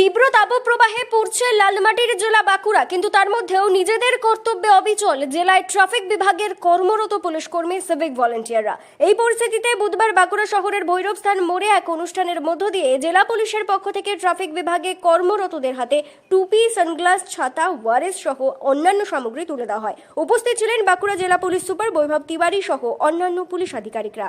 তীব্র তাপপ্রবাহে পড়ছে লালমাটির জেলা বাঁকুড়া, কিন্তু তার মধ্যেও নিজেদের কর্তব্যে অবিচল জেলায় ট্রাফিক বিভাগের কর্মরত পুলিশ কর্মী সিভিক ভলেন্টিয়াররা এই পরিস্থিতিতে বুধবার বাঁকুড়া শহরের ভৈরবস্থান মোড়ে এক অনুষ্ঠানের মধ্য দিয়ে জেলা পুলিশের পক্ষ থেকে ট্রাফিক বিভাগে কর্মরতদের হাতে টুপি, সানগ্লাস, ছাতা, ওয়ারেস সহ অন্যান্য সামগ্রী তুলে দেওয়া হয়। উপস্থিত ছিলেন বাঁকুড়া জেলা পুলিশ সুপার বৈভব তিওয়ারি সহ অন্যান্য পুলিশ আধিকারিকরা।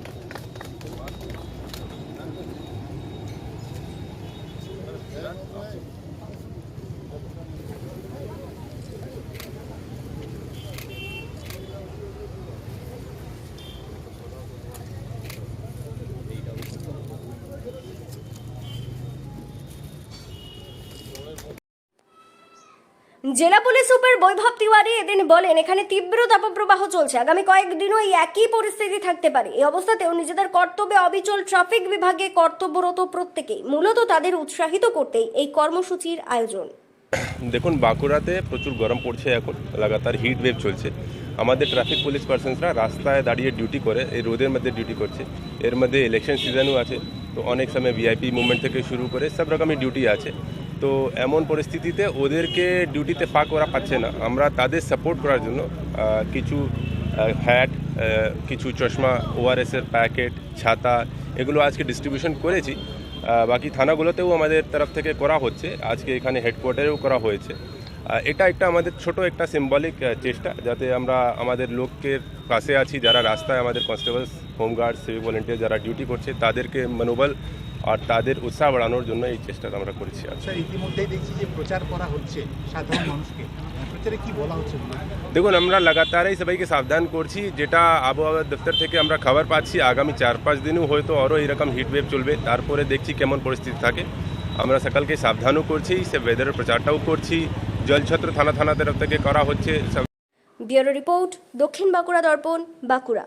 জেলা পুলিশ সুপার বৈভব তিওয়ারি এদিন বলেন, এখানে তীব্র তাপপ্রবাহ চলছে। আগামী কয়েকদিনও এই একই পরিস্থিতি থাকতে পারে। এই অবস্থাতেও নিজেদের কর্তব্যে অবিচল ট্রাফিক বিভাগে কর্তব্যরত প্রত্যেকেই, মূলত তাদের উৎসাহিত করতেই এই কর্মসূচির আয়োজন। দেখুন, বাঁকুড়াতে প্রচুর গরম পড়ছে এখন। লাগাতার হিট ওয়েভ চলছে। আমাদের ট্রাফিক পুলিশ পার্সনসরা রাস্তায় দাঁড়িয়ে ডিউটি করে, এই রোদের মধ্যে ডিউটি করছে। এর মধ্যে ইলেকশন সিজনও আছে। তো অনেক সময় ভিআইপি মুভমেন্ট থেকে শুরু করে সব রকমের ডিউটি আছে। তো এমন পরিস্থিতিতে ওদেরকে ডিউটিতে ফাঁক ওরা পাচ্ছে না। আমরা তাদের সাপোর্ট করার জন্য কিছু হ্যাট কিছু চশমা ওআরএসের প্যাকেট ছাতা এগুলো আজকে ডিস্ট্রিবিউশন করেছি। বাকি থানাগুলোতেও আমাদের তরফ থেকে করা হচ্ছে। আজকে এখানে হেডকোয়ার্টারেও করা হয়েছে। এটা একটা আমাদের ছোট একটা সিম্বলিক চেষ্টা যাতে আমরা আমাদের লোকের পাশে আছি, যারা রাস্তায় আমাদের constables home guard civic volunteer যারা ডিউটি করছে, তাদেরকে মনোবল আর তাদের উৎসাহ বাড়ানোর জন্য এই চেষ্টাটা আমরা করেছি স্যার ইতিমধ্যেই দেখছি যে প্রচার করা হচ্ছে সাধারণ মানুষকে। প্রচারে কি বলা হচ্ছে দেখুন আমরা লাগাতারই সবাইকে সাবধান করছি। যেটা আবহাওয়া দপ্তর থেকে আমরা খবর পাচ্ছি আগামী চার পাঁচ দিনও হয়তো আরও এরকম হিট ওয়েভ চলবে। তারপরে দেখছি কেমন পরিস্থিতি থাকে। আমরা সকালকে সাবধানও করছি সে ওয়েদারের প্রচারটাও করছি। জলছত্র থানা থানা তরফ থেকে করা হচ্ছে। ব্যুরো রিপোর্ট দক্ষিণ বাঁকুড়া দর্পণ বাঁকুড়া।